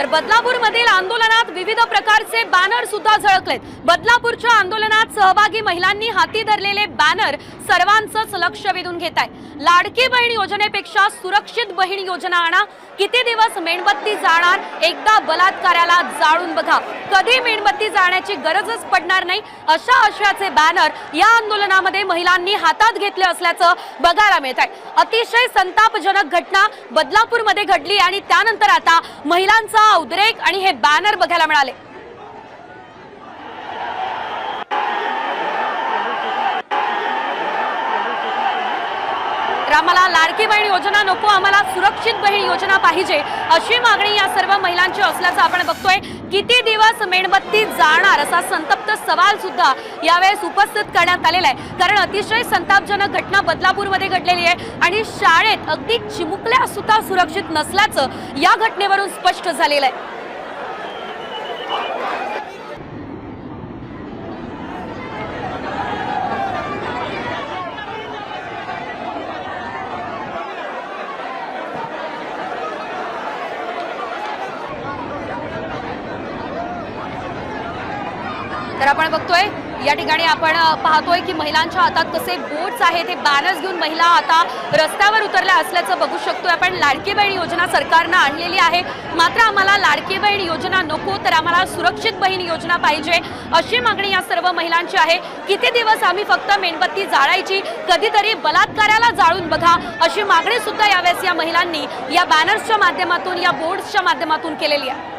तर बदलापूरमधील आंदोलनात विविध प्रकारचे बॅनर सुद्धा झळकलेत. बदलापूरच्या आंदोलनात सहभागी महिलांनी हाती धरलेले बॅनर सर्वांचंच लक्ष वेधून घेत आहे लाडकी बहीण योजनेपेक्षा सुरक्षित बहीण योजना आणा. किती दिवस मेणबत्ती जाणार? एकदा बलात्काराला जाळून बघा. कधी मेणबत्ती जाण्याची गरजच पडणार नाही. अशा आशयाचे बॅनर या आंदोलनामध्ये महिलांनी हातात घेतले असल्याचं बघायला मिळत आहे अतिशय संतापजनक घटना बदलापूरमध्ये घडली आणि त्यानंतर आता महिलांचा उद्रेक आणि हे बॅनर बघायला मिळाले. तर आम्हाला लाडकी बहीण योजना नको आम्हाला सुरक्षित बहीण योजना पाहिजे अशी मागणी या सर्व महिलांची असल्याचं आपण बघतोय. किती दिवस मेणबत्ती जाणार असा संतप सवाल सुद्धा यावेळेस उपस्थित करण्यात आलेला आहे. कारण अतिशय संतापजनक घटना बदलापूरमध्ये घडलेली आहे आणि शाळेत अगदी चिमुकल्या सुद्धा सुरक्षित नसल्याचं या घटनेवरून स्पष्ट झालेलं आहे. तर आपण बघतोय या ठिकाणी आपण पाहतोय की महिलांच्या हातात कसे बोट्स आहेत हे बॅनर्स घेऊन महिला आता रस्त्यावर उतरल्या असल्याचं बघू शकतोय आपण. लाडकी बहीण योजना सरकारनं आणलेली आहे. मात्र आम्हाला लाडकी बहीण योजना नको तर आम्हाला सुरक्षित बहीण योजना पाहिजे अशी मागणी या सर्व महिलांची आहे. किती दिवस आम्ही फक्त मेणबत्ती जाळायची कधीतरी बलात्काराला जाळून बघा अशी मागणी सुद्धा यावेळेस या महिलांनी या बॅनर्सच्या माध्यमातून या बोर्ड्सच्या माध्यमातून केलेली आहे.